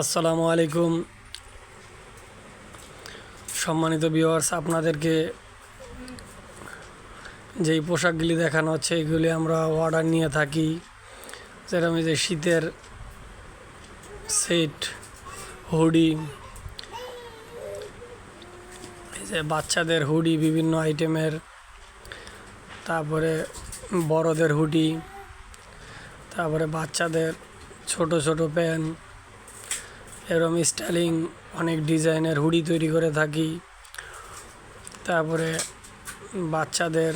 আসসালামু আলাইকুম। সম্মানিত ভিউয়ার্স আপনাদেরকে যেই পোশাকগুলি দেখানো হচ্ছে, এগুলি আমরা অর্ডার নিয়ে থাকি। যেরকম যে শীতের সেট হুডি এই যে বাচ্চাদের হুডি বিভিন্ন আইটেমের তারপরে বড়দের হুডি তারপরে বাচ্চাদের ছোট ছোট প্যান্ট এরম স্টাইলিং, অনেক ডিজাইনের হুডি তৈরি করে থাকি। তারপরে বাচ্চাদের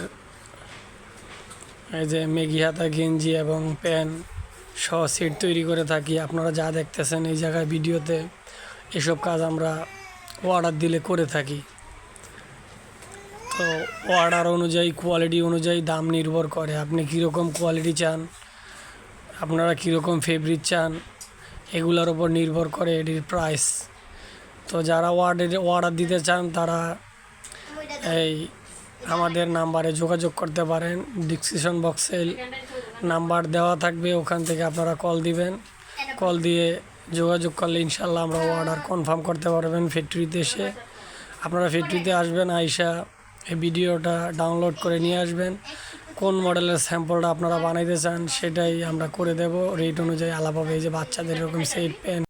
এই যে মেগি হাতা, গেঞ্জি এবং প্যান্ট সহ সেট তৈরি করে থাকি। আপনারা যা দেখতেছেন এই জায়গায় ভিডিওতে, এসব কাজ আমরা অর্ডার দিলে করে থাকি। তো অর্ডার অনুযায়ী কোয়ালিটি অনুযায়ী দাম নির্ভর করে। আপনি কীরকম কোয়ালিটি চান, আপনারা কীরকম ফেব্রিক চান এগুলোর উপর নির্ভর করে এটির প্রাইস তো যারা অর্ডার অর্ডার দিতে চান, তারা এই আমাদের নাম্বারে যোগাযোগ করতে পারেন। ডিসক্রিপশন বক্সে নাম্বার দেওয়া থাকবে, ওখান থেকে আপনারা কল দিবেন। কল দিয়ে যোগাযোগ করলে ইনশাল্লাহ আমরা অর্ডার কনফার্ম করতে পারবেন ফ্যাক্টরিতে এসে। আপনারা ফ্যাক্টরিতে আসবেন, আইসা এই ভিডিওটা ডাউনলোড করে নিয়ে আসবেন। কোন মডেলের স্যাম্পলটা আপনারা বানাইতে চান সেটাই আমরা করে দেব। রেট অনুযায়ী আলাপ হবে। এই যে বাচ্চাদের এরকম সেট পেন